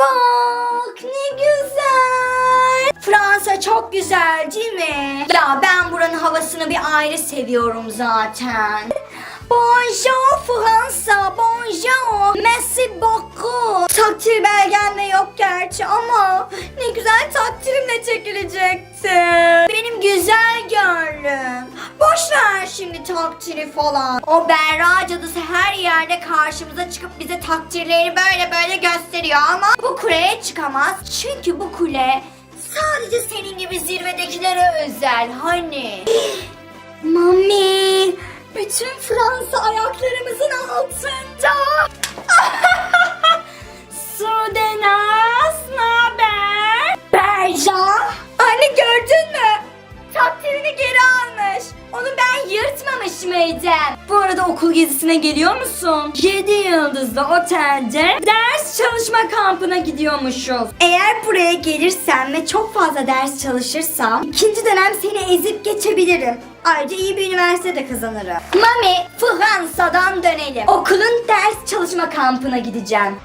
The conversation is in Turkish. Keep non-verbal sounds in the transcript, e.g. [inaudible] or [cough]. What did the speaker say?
bak ne güzel. Fransa çok güzel değil mi? Ya ben buranın havasını bir ayrı seviyorum zaten. Bonjour Fransa, bonjour. Merci beaucoup. Takdir belgem de yok gerçi ama ne güzel takdirimle çekilecekti. Şimdi takdiri falan. O berra cadısı her yerde karşımıza çıkıp bize takdirleri böyle böyle gösteriyor ama bu kuleye çıkamaz. Çünkü bu kule sadece senin gibi zirvedekilere özel hani. [gasps] Mami, bütün Fransa ayaklarımızın altında. Yırtmamış mıydım? Bu arada okul gezisine geliyor musun? 7 yıldızlı otelde ders çalışma kampına gidiyormuşuz. Eğer buraya gelirsen ve çok fazla ders çalışırsam ikinci dönem seni ezip geçebilirim. Ayrıca iyi bir üniversite de kazanırım. Mami, Fransa'dan dönelim. Okulun ders çalışma kampına gideceğim.